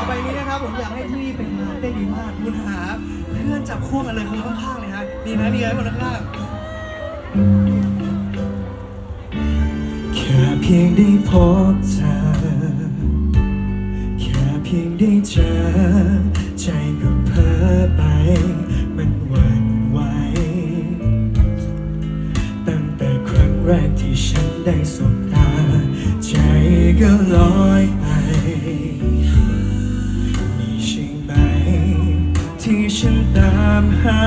ต่อไปนี้นะครับผมอยากให้ที่เป็นมาได้ดีมากคุณหาเพื่อนจับคู่กันเลยคนข้างๆเลยฮะดีไหมดีไหมคนข้างแค่เพียงได้พบเธอ แค่เพียงได้เจอ ใจก็เพ้อไป มันหวั่นไหวตั้งแต่ครั้งแรกที่ฉันได้สบตา ใจก็ลอยไปามหา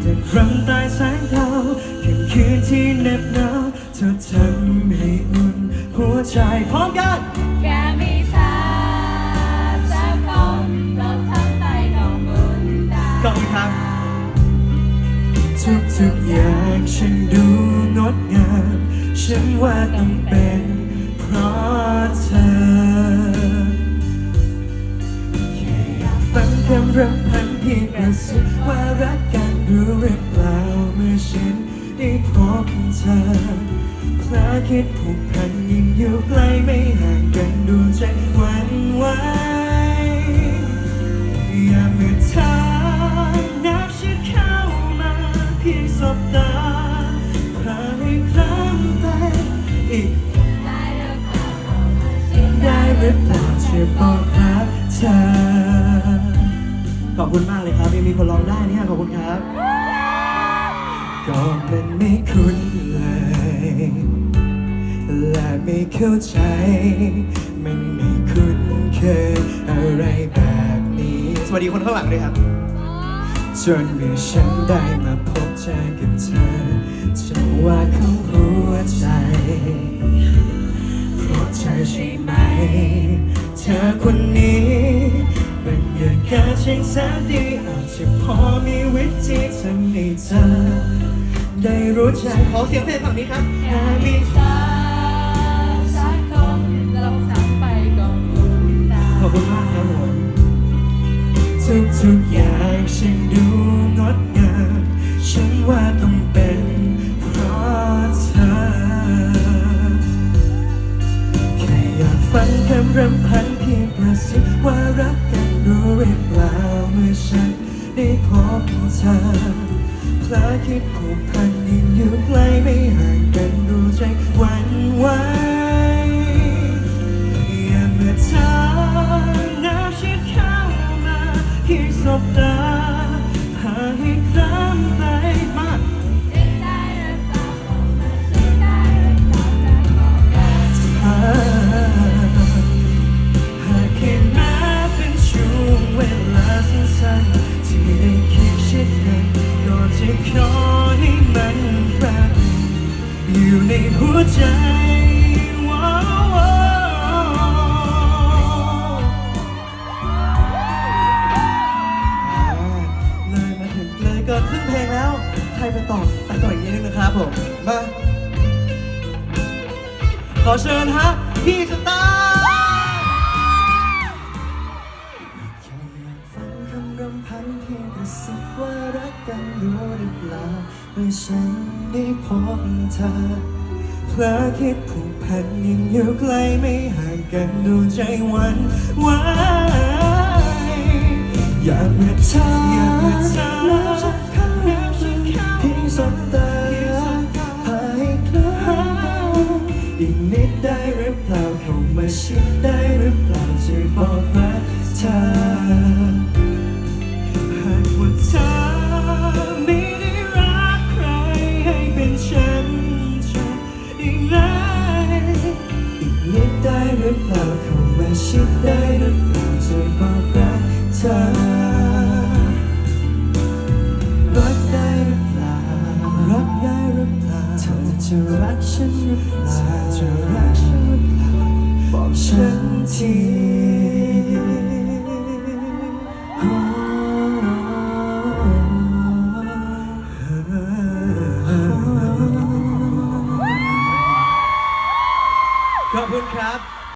แต่ครั้งใต้แสงดาวเพียงคืนที่เหน็บหนาวเธอทำให้อุ่นหัวใจพร้อมกันแค่มีเธอสักคนเราทำไปก็บุญตาๆขอบคุณครับทุกๆอย่างฉันดูงดงามฉันว่าต้องเป็นเพราะเธอแค่อยากฟังคำรำพัน เพียงกระซิบว่ารักกันรู้หรือเปล่าเมื่อฉันได้พบเธอคลาคิดผูกพันยิ่งอยู่ใกล้ไม่ห่างกันดูใจหวั่นไหวอย่าเมื่อเธอนับชิดเข้ามาเพียงสบตาพาให้คล้ำไปอีกได้หรือเปล่าเรามาชิดได้หรือเปล่าจะบอก ขอบคุณมากเลยครับยังมีคนร้องได้เนี่ยขอบคุณครับ ก็มันไม่คุ้นเลย และไม่เข้าใจ มันไม่คุ้นเคยอะไรแบบนี้ สวัสดีคนข้างหลังด้วยครับจนเมื่อฉันได้มาพบเจอกับเธอจังหวะของหัวใจ ช่างแสนดีอาจจะพอมีวิธีทำให้เธอได้รู้จักขอเสียงเพลงฝั่งนี้ครับแค่มีเธอสักคนเราทำไปก็บุญตาขอบคุณมากครับผมทุกๆอย่างฉันดูงดงามฉันว่าต้องเป็นเพราะเธอแค่อยากฟังคำรำพันเพียงกระซิบว่ารักกัน รู้หรือเปล่าเมื่อฉันได้พบเธอคลาคิดผูกพันยิ่งอยู่ใกล้ไม่ห่างกันรู้ใจหวั่นไหวอย่าเมื่อเธอนับชิดเข้ามาเพียงสบตาหาให้คล้ ขอให้มันรักอยู่ในหัวใจว้าวเลยมาถึงเลยเกินครึ่งเพลงแล้ว ใครไปต่อไปต่ออีกนิดนึงนะครับผม มา ขอเชิญฮะ พี่สตาร์ พียงกระซิบว่ารักกันรู้หรือเปล่าเมื่อฉันได้พบเธอเพลอคิดผูกพันยิ่งอยู่ใกล้ไม่ห่างกันดูใจหวันไหวอยากเมื่อเธออยากเมื่อเธอ รักฉัน